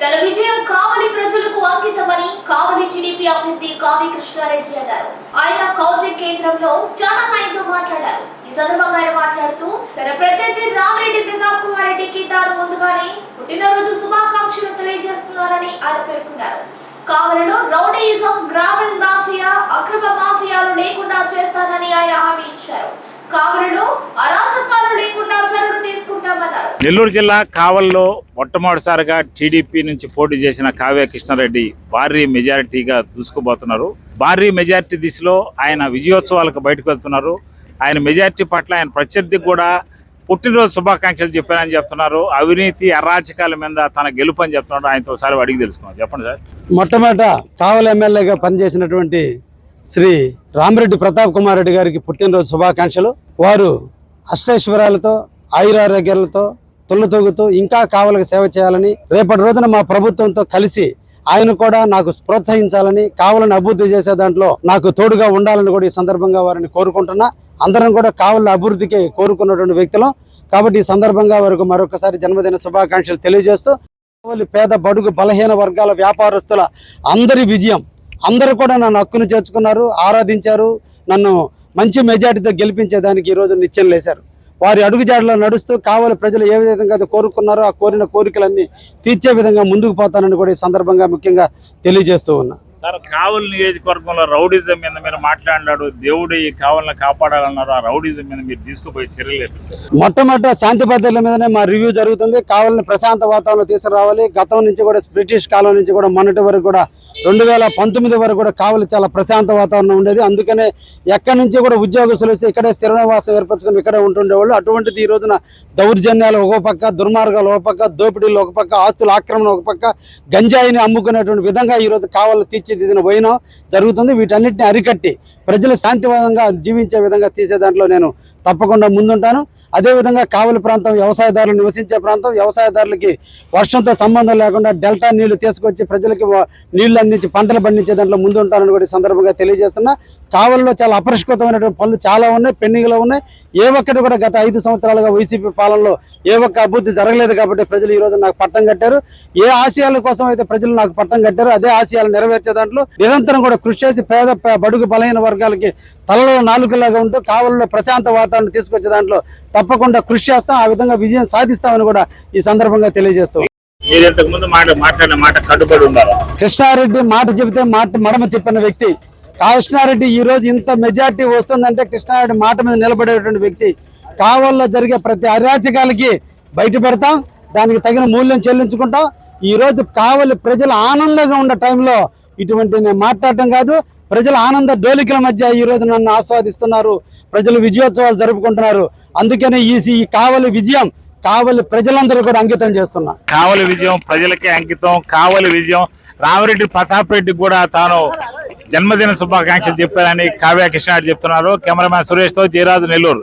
తన విజయం కావలి ప్రజలకు అంకితమని కావలి టీడీపీ అభ్యర్థి కావి కృష్ణారెడ్డి అన్నారు. ఆయన కౌంటింగ్ కేంద్రంలో చాలా తో మాట్లాడారు. ఈ సందర్భంగా ఆయన మాట్లాడుతూ తన ప్రత్యర్థి రామిరెడ్డి ప్రతాప్ కుమార్ రెడ్డికి తాను ముందుగానే పుట్టినరోజు శుభాకాంక్షలు తెలియజేస్తున్నారని ఆయన పేర్కొన్నారు. కావలిలో రౌడీయిజం గ్రామీణ మాఫియా అక్రమ మాఫియాలు లేకుండా చేస్తానని ఆయన హామీ ఇచ్చారు. కావలిలో అరా నెల్లూరు జిల్లా కావల్లో మొట్టమొదటిసారిగా టీడీపీ నుంచి పోటీ చేసిన కావ్య కృష్ణారెడ్డి భారీ మెజారిటీగా దూసుకుపోతున్నారు. భారీ మెజారిటీ దిశలో ఆయన విజయోత్సవాలకు బయటకు వెళ్తున్నారు. ఆయన మెజారిటీ పట్ల ఆయన ప్రత్యర్థికి కూడా పుట్టినరోజు శుభాకాంక్షలు చెప్పారని చెప్తున్నారు. అవినీతి అరాచకాల మీద తన గెలుపు అని చెప్తున్నాడు. ఆయనతో ఒకసారి అడిగి తెలుసుకున్నాం చెప్పండి సార్. మొట్టమొదట కావల ఎమ్మెల్యేగా పనిచేసినటువంటి శ్రీ రామిరెడ్డి ప్రతాప్ కుమార్ రెడ్డి గారికి పుట్టినరోజు శుభాకాంక్షలు. వారు అష్టైశ్వర్యాలతో ఆయురారోగ్యాలతో తొలుతొగుతూ ఇంకా కావలకు సేవ చేయాలని రేపటి రోజున మా ప్రభుత్వంతో కలిసి ఆయన కూడా నాకు ప్రోత్సహించాలని కావలను అభివృద్ధి చేసే దాంట్లో నాకు తోడుగా ఉండాలని కూడా ఈ సందర్భంగా వారిని కోరుకుంటున్నా. అందరం కూడా కావల అభివృద్ధికి కోరుకున్నటువంటి వ్యక్తులు. కాబట్టి ఈ సందర్భంగా వారికి మరొకసారి జన్మదిన శుభాకాంక్షలు తెలియజేస్తూ కావలి పేద బడుగు బలహీన వర్గాల వ్యాపారస్తుల అందరి విజయం. అందరూ కూడా నన్ను హక్కును చేర్చుకున్నారు ఆరాధించారు నన్ను మంచి మెజార్టీతో గెలిపించేదానికి ఈరోజు నిత్యం లేశారు. వారి అడుగుజాడలో నడుస్తూ కావాలి ప్రజలు ఏ విధంగా కోరుకున్నారో ఆ కోరిన కోరికలన్నీ తీర్చే విధంగా ముందుకు పోతానని కూడా ఈ సందర్భంగా ముఖ్యంగా తెలియజేస్తూ ఉన్నా. సార్ కావలి నియోజకవర్గంలో రౌడిజం మీద మీరు మాట్లాడినాడు దేవుడు ఈ కావాలని కాపాడాలన్నారు ఆ రౌడిజం మీద మీరు తీసుకుపోయే చర్యలు మొట్టమొదట శాంతి భద్రతల మీదనే మా రివ్యూ జరుగుతుంది. కావలిని ప్రశాంత వాతావరణం తీసుకురావాలి. గతం నుంచి కూడా బ్రిటిష్ కాలం నుంచి కూడా మొన్నటి వరకు కూడా రెండు వేల పంతొమ్మిది వరకు కూడా కావలి చాలా ప్రశాంత వాతావరణం ఉండేది. అందుకనే ఎక్కడి నుంచి కూడా ఉద్యోగస్తులు వచ్చి ఇక్కడే స్థిర నివాసం ఏర్పరచుకుని ఇక్కడే ఉంటుండేవాళ్ళు. అటువంటిది ఈ రోజున దౌర్జన్యాలు ఒక పక్క దుర్మార్గాలు ఒక పక్క దోపిడీలు ఒక పక్క ఆస్తుల ఆక్రమణ ఒక పక్క గంజాయిని అమ్ముకునేటువంటి విధంగా ఈ రోజు కావాలి పోయిన జరుగుతుంది. వీటన్నిటిని అరికట్టి ప్రజలు శాంతివంతంగా జీవించే విధంగా తీసే దాంట్లో నేను తప్పకుండా ముందుంటాను. అదేవిధంగా కావలి ప్రాంతం వ్యవసాయదారులు నివసించే ప్రాంతం వ్యవసాయదారులకి వర్షంతో సంబంధం లేకుండా డెల్టా నీళ్ళు తీసుకొచ్చి ప్రజలకి నీళ్ళు అందించి పంటలు పండించే దాంట్లో ముందు ఉంటారని కూడా సందర్భంగా తెలియజేస్తున్నా. కావలిలో చాలా అపరిష్కృతమైనటువంటి పనులు చాలా ఉన్నాయి పెండింగ్లో ఉన్నాయి. ఏ ఒక్కటి కూడా గత ఐదు సంవత్సరాలుగా వైసీపీ పాలనలో ఏ ఒక్క అభివృద్ధి జరగలేదు కాబట్టి ప్రజలు ఈ రోజు నాకు పట్టం కట్టారు. ఏ ఆశయాల కోసం అయితే ప్రజలు నాకు పట్టం కట్టారు అదే ఆశయాలు నెరవేర్చే దాంట్లో నిరంతరం కూడా కృషి చేసి పేద బడుగు బలహీన వర్గాలకి తలలో నాలుగులాగా ఉంటూ కావలిలో ప్రశాంత వాతావరణం తీసుకొచ్చే దాంట్లో తప్పకుండా కృషి చేస్తాం ఆ విధంగా విజయం సాధిస్తామని కూడా ఈ సందర్భంగా తెలియజేస్తాం కృష్ణారెడ్డి మాట చెబితే మాట మడమ తిప్పిన వ్యక్తి. కృష్ణారెడ్డి ఈ రోజు ఇంత మెజార్టీ వస్తుందంటే కృష్ణారెడ్డి మాట మీద నిలబడేటువంటి వ్యక్తి. కావల్లో జరిగే ప్రతి అరాచకాలకి బయట పెడతాం దానికి తగిన మూల్యం చెల్లించుకుంటాం. ఈ రోజు కావలి ప్రజలు ఆనందంగా ఉన్న టైంలో ఇటువంటి మాట్లాడటం కాదు ప్రజల ఆనంద డోలికల మధ్య ఈ రోజు నన్ను ఆస్వాదిస్తున్నారు. ప్రజలు విజయోత్సవాలు జరుపుకుంటున్నారు. అందుకనే ఈ ఈ కావలి విజయం కావలి ప్రజలందరూ కూడా అంకితం చేస్తున్నా. కావలి విజయం ప్రజలకే అంకితం కావలి విజయం రామిరెడ్డి ప్రతాప్ రెడ్డి కూడా తాను జన్మదిన శుభాకాంక్షలు చెప్పారని కావ్య కృష్ణారెడ్డి చెప్తున్నారు. కెమెరామ్యాన్ సురేష్తో జయరాజు నెల్లూరు.